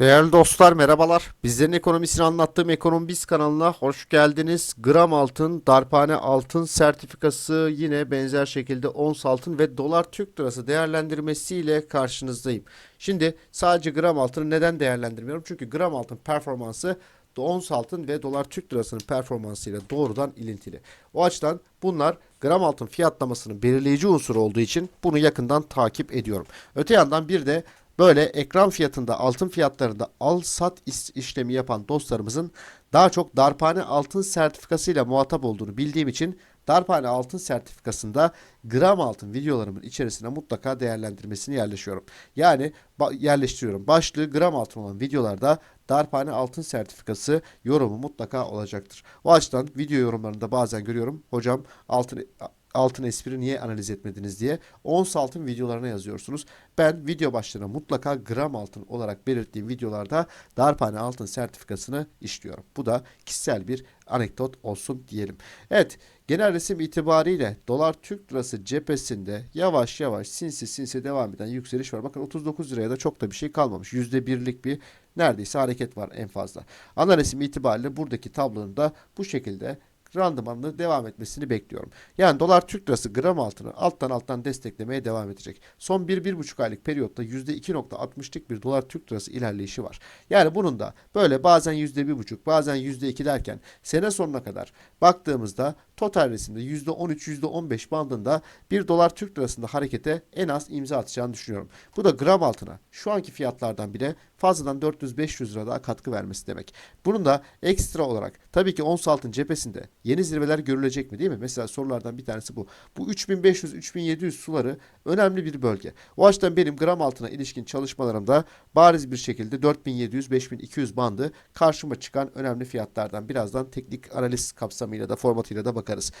Değerli dostlar merhabalar. Bizlerin ekonomisini anlattığım Ekonomi Biz kanalına hoş geldiniz. Gram altın, darphane altın sertifikası yine benzer şekilde ons altın ve dolar Türk lirası değerlendirmesiyle karşınızdayım. Şimdi sadece gram altını neden değerlendirmiyorum? Çünkü gram altın performansı ons altın ve dolar Türk lirasının performansıyla doğrudan ilintili. O açıdan bunlar gram altın fiyatlamasının belirleyici unsur olduğu için bunu yakından takip ediyorum. Öte yandan bir de Böyle ekran fiyatında altın fiyatlarında al sat işlemi yapan dostlarımızın daha çok darphane altın sertifikasıyla muhatap olduğunu bildiğim için darphane altın sertifikasında gram altın videolarımın içerisine mutlaka değerlendirmesini yerleşiyorum. Yani yerleştiriyorum. Başlığı gram altın olan videolarda darphane altın sertifikası yorumu mutlaka olacaktır. O açıdan video yorumlarında bazen görüyorum. Hocam altın altın espri niye analiz etmediniz diye ons altın videolarına yazıyorsunuz. Ben video başlığına mutlaka gram altın olarak belirttiğim videolarda darphane altın sertifikasını işliyorum. Bu da kişisel bir anekdot olsun diyelim. Evet genel resim itibariyle dolar Türk lirası cephesinde yavaş yavaş sinsi sinsi devam eden yükseliş var. Bakın 39 liraya da çok da bir şey kalmamış. %1'lik bir neredeyse hareket var en fazla. Ana resim itibariyle buradaki tablonun da bu şekilde randımanlı devam etmesini bekliyorum. Yani dolar Türk lirası gram altını alttan alttan desteklemeye devam edecek. Son 1-1,5 aylık periyotta %2.60'lık bir dolar Türk lirası ilerleyişi var. Yani bunun da böyle bazen %1,5 bazen %2 derken sene sonuna kadar baktığımızda total resimde %13-%15 bandında bir dolar Türk lirasında harekete en az imza atacağını düşünüyorum. Bu da gram altına şu anki fiyatlardan bile fazladan 400-500 lira daha katkı vermesi demek. Bunun da ekstra olarak tabii ki ons altın cephesinde yeni zirveler görülecek mi değil mi? Mesela sorulardan bir tanesi bu. Bu 3500-3700 suları önemli bir bölge. O açıdan benim gram altına ilişkin çalışmalarımda bariz bir şekilde 4700-5200 bandı karşıma çıkan önemli fiyatlardan. Birazdan teknik analiz kapsamıyla da formatıyla da bakarız.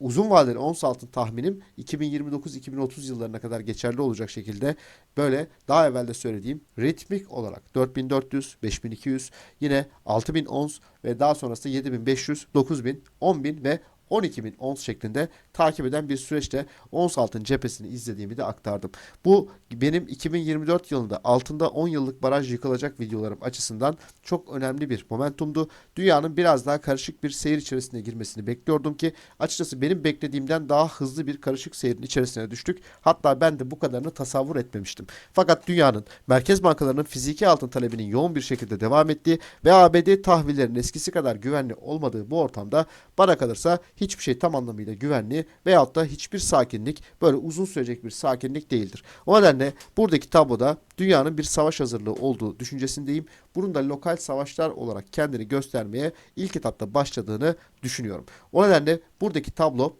Uzun vadeli ons altın tahminim 2029-2030 yıllarına kadar geçerli olacak şekilde böyle daha evvel de söylediğim ritmik olarak 4400, 5200, yine 6000 ons ve daha sonrasında 7500, 9000, 10000 ve 12.000 ons şeklinde takip eden bir süreçte ons altın cephesini izlediğimi de aktardım. Bu benim 2024 yılında altında 10 yıllık baraj yıkılacak videolarım açısından çok önemli bir momentumdu. Dünyanın biraz daha karışık bir seyir içerisine girmesini bekliyordum ki açıkçası benim beklediğimden daha hızlı bir karışık seyrin içerisine düştük. Hatta ben de bu kadarını tasavvur etmemiştim. Fakat dünyanın merkez bankalarının fiziki altın talebinin yoğun bir şekilde devam ettiği ve ABD tahvillerinin eskisi kadar güvenli olmadığı bu ortamda bana kalırsa hiçbir şey tam anlamıyla güvenli veyahut da hiçbir sakinlik böyle uzun sürecek bir sakinlik değildir. O nedenle buradaki tabloda dünyanın bir savaş hazırlığı olduğu düşüncesindeyim. Bunun da lokal savaşlar olarak kendini göstermeye ilk etapta başladığını düşünüyorum. O nedenle buradaki tablo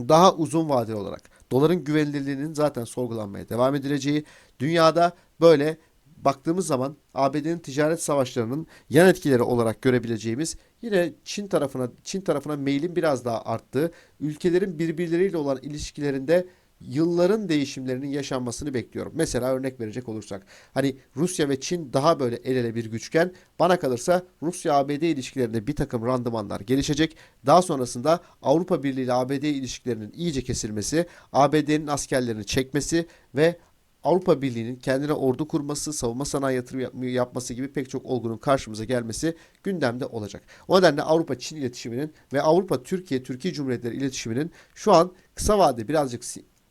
daha uzun vadeli olarak doların güvenilirliğinin zaten sorgulanmaya devam edileceği, dünyada böyle baktığımız zaman ABD'nin ticaret savaşlarının yan etkileri olarak görebileceğimiz yine Çin tarafına Çin tarafına meylin biraz daha arttığı, ülkelerin birbirleriyle olan ilişkilerinde yılların değişimlerinin yaşanmasını bekliyorum. Mesela örnek verecek olursak hani Rusya ve Çin daha böyle el ele bir güçken bana kalırsa Rusya-ABD ilişkilerinde bir takım randımanlar gelişecek. Daha sonrasında Avrupa Birliği ile ABD ilişkilerinin iyice kesilmesi, ABD'nin askerlerini çekmesi ve Avrupa Birliği'nin kendine ordu kurması, savunma sanayi yatırım yap- yapması gibi pek çok olgunun karşımıza gelmesi gündemde olacak. O nedenle Avrupa-Çin iletişiminin ve Avrupa-Türkiye-Türkiye Cumhuriyetleri iletişiminin şu an kısa vadede birazcık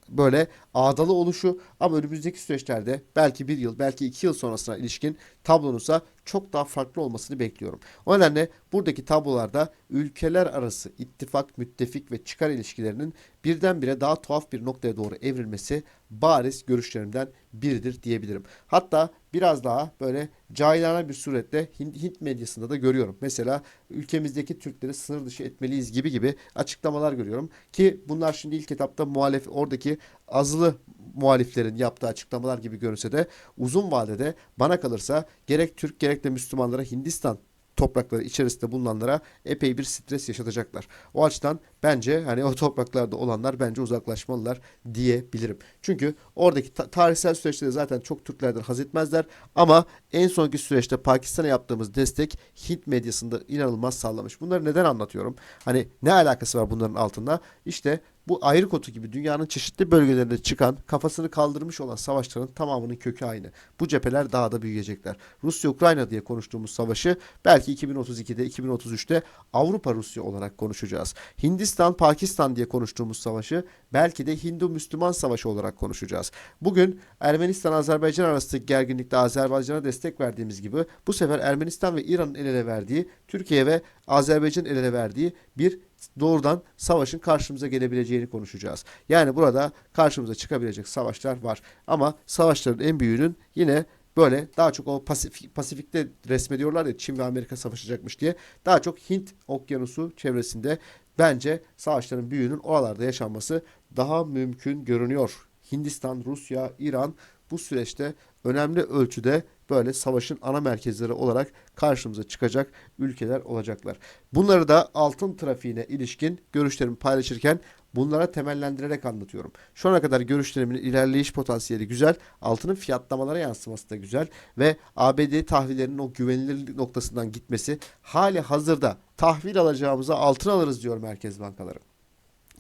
böyle ağdalı oluşu ama önümüzdeki süreçlerde belki bir yıl belki iki yıl sonrasına ilişkin tablonuzsa çok daha farklı olmasını bekliyorum. O nedenle buradaki tablolarda ülkeler arası ittifak, müttefik ve çıkar ilişkilerinin birdenbire daha tuhaf bir noktaya doğru evrilmesi bariz görüşlerimden biridir diyebilirim. Hatta biraz daha böyle cahilane bir suretle Hint medyasında da görüyorum. Mesela ülkemizdeki Türkleri sınır dışı etmeliyiz gibi gibi açıklamalar görüyorum. Ki bunlar şimdi ilk etapta muhalef oradaki azılı muhaliflerin yaptığı açıklamalar gibi görünse de uzun vadede bana kalırsa gerek Türk gerek de Müslümanlara Hindistan toprakları içerisinde bulunanlara epey bir stres yaşatacaklar. O açıdan bence hani o topraklarda olanlar bence uzaklaşmalılar diyebilirim. Çünkü oradaki ta- tarihsel süreçte de zaten çok Türklerden haz etmezler ama en sonki süreçte Pakistan'a yaptığımız destek Hint medyasında inanılmaz sağlamış. Bunları neden anlatıyorum? Hani ne alakası var bunların altında? İşte bu ayrı kotu gibi dünyanın çeşitli bölgelerinde çıkan kafasını kaldırmış olan savaşların tamamının kökü aynı. Bu cepheler daha da büyüyecekler. Rusya-Ukrayna diye konuştuğumuz savaşı belki 2032'de 2033'te Avrupa-Rusya olarak konuşacağız. Hindistan-Pakistan diye konuştuğumuz savaşı belki de Hindu-Müslüman savaşı olarak konuşacağız. Bugün Ermenistan-Azerbaycan arasındaki gerginlikte Azerbaycan'a destek verdiğimiz gibi bu sefer Ermenistan ve İran'ın el ele verdiği, Türkiye ve Azerbaycan'ın el ele verdiği bir doğrudan savaşın karşımıza gelebileceğini konuşacağız. Yani burada karşımıza çıkabilecek savaşlar var. Ama savaşların en büyüğünün yine böyle daha çok o Pasifik, Pasifik'te resmediyorlar ya Çin ve Amerika savaşacakmış diye. Daha çok Hint okyanusu çevresinde bence savaşların büyüğünün oralarda yaşanması daha mümkün görünüyor. Hindistan, Rusya, İran bu süreçte önemli ölçüde böyle savaşın ana merkezleri olarak karşımıza çıkacak ülkeler olacaklar. Bunları da altın trafiğine ilişkin görüşlerimi paylaşırken bunlara temellendirerek anlatıyorum. Şu ana kadar görüşlerimin ilerleyiş potansiyeli güzel, altının fiyatlamalara yansıması da güzel ve ABD tahvillerinin o güvenilirlik noktasından gitmesi hali hazırda tahvil alacağımıza altın alırız diyor merkez bankaları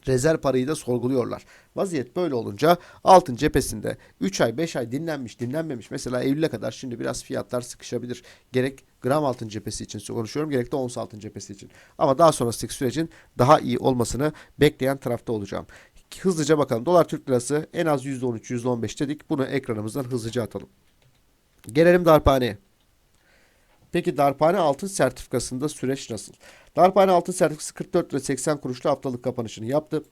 rezerv parayı da sorguluyorlar. Vaziyet böyle olunca altın cephesinde 3 ay 5 ay dinlenmiş dinlenmemiş mesela Eylül'e kadar şimdi biraz fiyatlar sıkışabilir. Gerek gram altın cephesi için konuşuyorum gerek de ons altın cephesi için. Ama daha sonrasındaki sürecin daha iyi olmasını bekleyen tarafta olacağım. Hızlıca bakalım. Dolar Türk Lirası en az %13 %15 dedik. Bunu ekranımızdan hızlıca atalım. Gelelim darphaneye. Peki darphane altın sertifikasında süreç nasıl? Darphane altın sertifikası 44 lira 80 kuruşla haftalık kapanışını yaptı.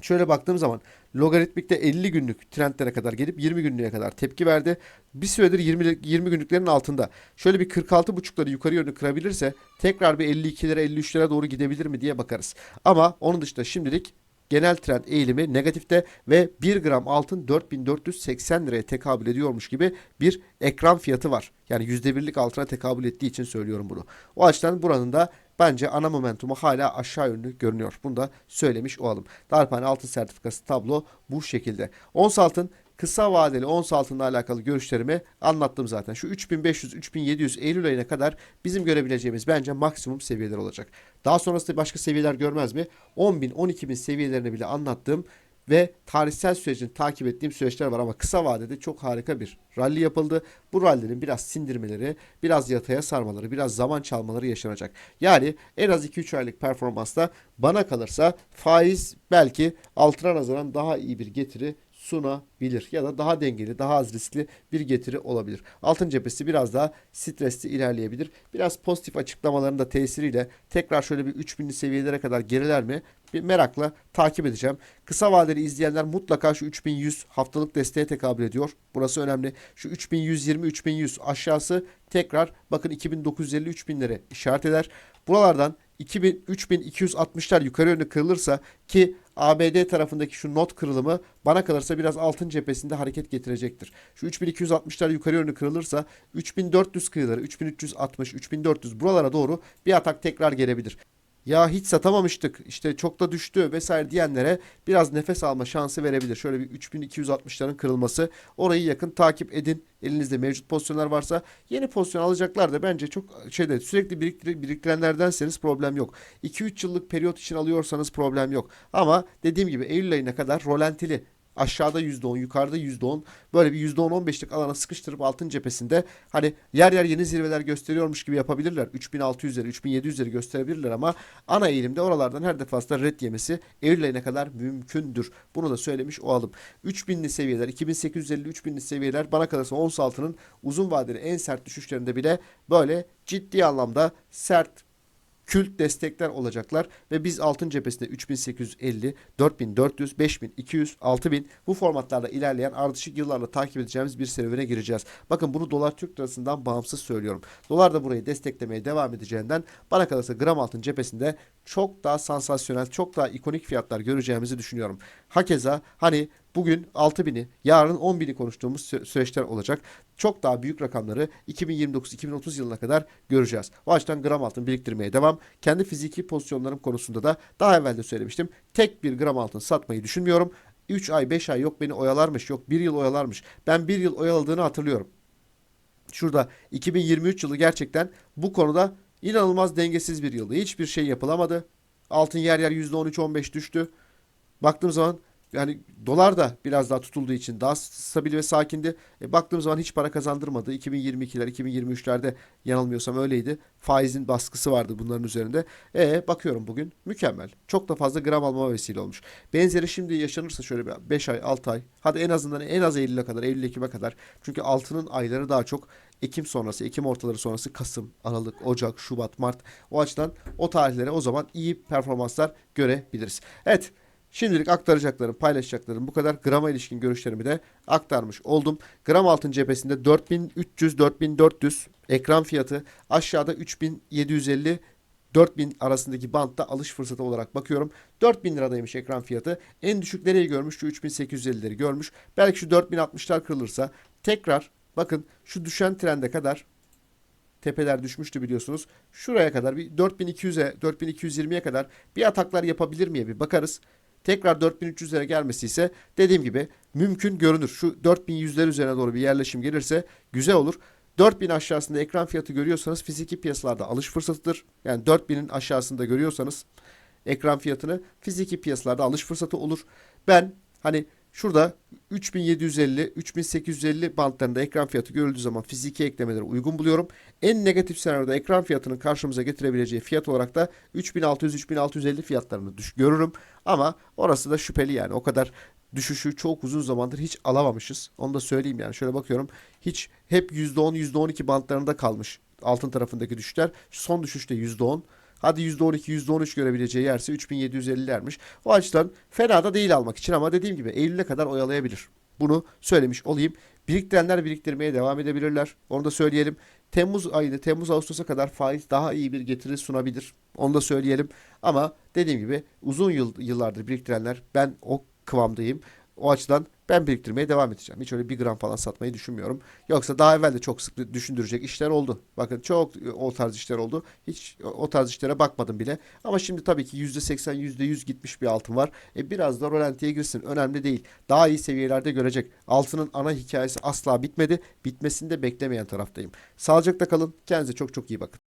Şöyle baktığım zaman logaritmikte 50 günlük trendlere kadar gelip 20 günlüğe kadar tepki verdi. Bir süredir 20, 20 günlüklerin altında. Şöyle bir 46.5'ları yukarı yönlü kırabilirse tekrar bir 52'lere 53'lere doğru gidebilir mi diye bakarız. Ama onun dışında şimdilik genel trend eğilimi negatifte ve 1 gram altın 4480 liraya tekabül ediyormuş gibi bir ekran fiyatı var. Yani %1'lik altına tekabül ettiği için söylüyorum bunu. O açıdan buranın da bence ana momentumu hala aşağı yönlü görünüyor. Bunu da söylemiş olalım. Darphane altın sertifikası tablo bu şekilde. Ons altın kısa vadeli ons altınla alakalı görüşlerimi anlattım zaten. Şu 3500-3700 Eylül ayına kadar bizim görebileceğimiz bence maksimum seviyeler olacak. Daha sonrasında başka seviyeler görmez mi? 10.000, 12.000 seviyelerini bile anlattığım ve tarihsel sürecini takip ettiğim süreçler var ama kısa vadede çok harika bir rally yapıldı. Bu rally'nin biraz sindirmeleri, biraz yataya sarmaları, biraz zaman çalmaları yaşanacak. Yani en az 2-3 aylık performansta bana kalırsa faiz belki altına nazaran daha iyi bir getiri sunabilir ya da daha dengeli, daha az riskli bir getiri olabilir. Altın cephesi biraz daha stresli ilerleyebilir. Biraz pozitif açıklamaların da tesiriyle tekrar şöyle bir 3000'li seviyelere kadar geriler mi? Bir merakla takip edeceğim. Kısa vadeli izleyenler mutlaka şu 3100 haftalık desteğe tekabül ediyor. Burası önemli. Şu 3120 3100 aşağısı tekrar bakın 2950 3000'lere işaret eder. Buralardan 2000 3260'lar yukarı yönlü kırılırsa ki ABD tarafındaki şu not kırılımı bana kalırsa biraz altın cephesinde hareket getirecektir. Şu 3260'lar yukarı yönlü kırılırsa 3400 kıyıları 3360 3400 buralara doğru bir atak tekrar gelebilir ya hiç satamamıştık işte çok da düştü vesaire diyenlere biraz nefes alma şansı verebilir. Şöyle bir 3260'ların kırılması orayı yakın takip edin. Elinizde mevcut pozisyonlar varsa yeni pozisyon alacaklar da bence çok şeyde sürekli biriktir, biriktirenlerdenseniz problem yok. 2-3 yıllık periyot için alıyorsanız problem yok. Ama dediğim gibi Eylül ayına kadar rolantili aşağıda %10 yukarıda %10 böyle bir %10-15'lik alana sıkıştırıp altın cephesinde hani yer yer yeni zirveler gösteriyormuş gibi yapabilirler. 3600'leri 3700'leri gösterebilirler ama ana eğilimde oralardan her defasında red yemesi Eylül ayına kadar mümkündür. Bunu da söylemiş olalım. 3000'li seviyeler 2850-3000'li seviyeler bana kalırsa ons altının uzun vadeli en sert düşüşlerinde bile böyle ciddi anlamda sert kült destekler olacaklar ve biz altın cephesinde 3850, 4400, 5200, 6000 bu formatlarda ilerleyen ardışık yıllarla takip edeceğimiz bir serüvene gireceğiz. Bakın bunu dolar Türk lirasından bağımsız söylüyorum. Dolar da burayı desteklemeye devam edeceğinden bana kalırsa gram altın cephesinde çok daha sansasyonel, çok daha ikonik fiyatlar göreceğimizi düşünüyorum. Hakeza hani Bugün 6000'i, yarın 10.000'i konuştuğumuz süreçler olacak. Çok daha büyük rakamları 2029-2030 yılına kadar göreceğiz. O açıdan gram altın biriktirmeye devam. Kendi fiziki pozisyonlarım konusunda da daha evvel de söylemiştim. Tek bir gram altın satmayı düşünmüyorum. 3 ay 5 ay yok beni oyalarmış yok 1 yıl oyalarmış. Ben 1 yıl oyaladığını hatırlıyorum. Şurada 2023 yılı gerçekten bu konuda inanılmaz dengesiz bir yıldı. Hiçbir şey yapılamadı. Altın yer yer %13-15 düştü. Baktığım zaman yani dolar da biraz daha tutulduğu için daha stabil ve sakindi. E, baktığım zaman hiç para kazandırmadı. 2022'ler, 2023'lerde yanılmıyorsam öyleydi. Faizin baskısı vardı bunların üzerinde. E bakıyorum bugün mükemmel. Çok da fazla gram almama vesile olmuş. Benzeri şimdi yaşanırsa şöyle bir 5 ay, 6 ay. Hadi en azından en az Eylül'e kadar, Eylül Ekim'e kadar. Çünkü altının ayları daha çok Ekim sonrası, Ekim ortaları sonrası Kasım, Aralık, Ocak, Şubat, Mart. O açıdan o tarihlere o zaman iyi performanslar görebiliriz. Evet. Şimdilik aktaracaklarım, paylaşacaklarım bu kadar. Grama ilişkin görüşlerimi de aktarmış oldum. Gram altın cephesinde 4300-4400 ekran fiyatı aşağıda 3750 4000 arasındaki bantta alış fırsatı olarak bakıyorum. 4000 liradaymış ekran fiyatı. En düşük nereyi görmüş? Şu 3850'leri görmüş. Belki şu 4060'lar kırılırsa tekrar bakın şu düşen trende kadar tepeler düşmüştü biliyorsunuz. Şuraya kadar bir 4200'e 4220'ye kadar bir ataklar yapabilir miye bir bakarız. Tekrar 4300'lere gelmesi ise dediğim gibi mümkün görünür. Şu 4100'ler üzerine doğru bir yerleşim gelirse güzel olur. 4000 aşağısında ekran fiyatı görüyorsanız fiziki piyasalarda alış fırsatıdır. Yani 4000'in aşağısında görüyorsanız ekran fiyatını fiziki piyasalarda alış fırsatı olur. Ben hani şurada 3750 3850 bantlarında ekran fiyatı görüldüğü zaman fiziki eklemeleri uygun buluyorum. En negatif senaryoda ekran fiyatının karşımıza getirebileceği fiyat olarak da 3600 3650 fiyatlarını düş görürüm. Ama orası da şüpheli yani. O kadar düşüşü çok uzun zamandır hiç alamamışız. Onu da söyleyeyim yani. Şöyle bakıyorum. Hiç hep %10 %12 bantlarında kalmış altın tarafındaki düşüşler. Son düşüşte %10. Hadi %12, %13 görebileceği yerse 3750'lermiş. O açıdan fena da değil almak için ama dediğim gibi Eylül'e kadar oyalayabilir. Bunu söylemiş olayım. Biriktirenler biriktirmeye devam edebilirler. Onu da söyleyelim. Temmuz ayını, Temmuz Ağustos'a kadar faiz daha iyi bir getiri sunabilir. Onu da söyleyelim. Ama dediğim gibi uzun yıl, yıllardır biriktirenler ben o kıvamdayım. O açıdan ben biriktirmeye devam edeceğim. Hiç öyle bir gram falan satmayı düşünmüyorum. Yoksa daha evvel de çok sık düşündürecek işler oldu. Bakın çok o tarz işler oldu. Hiç o tarz işlere bakmadım bile. Ama şimdi tabii ki %80, %100 gitmiş bir altın var. E biraz da rolantiye girsin. Önemli değil. Daha iyi seviyelerde görecek. Altının ana hikayesi asla bitmedi. Bitmesini de beklemeyen taraftayım. Sağlıcakla kalın. Kendinize çok çok iyi bakın.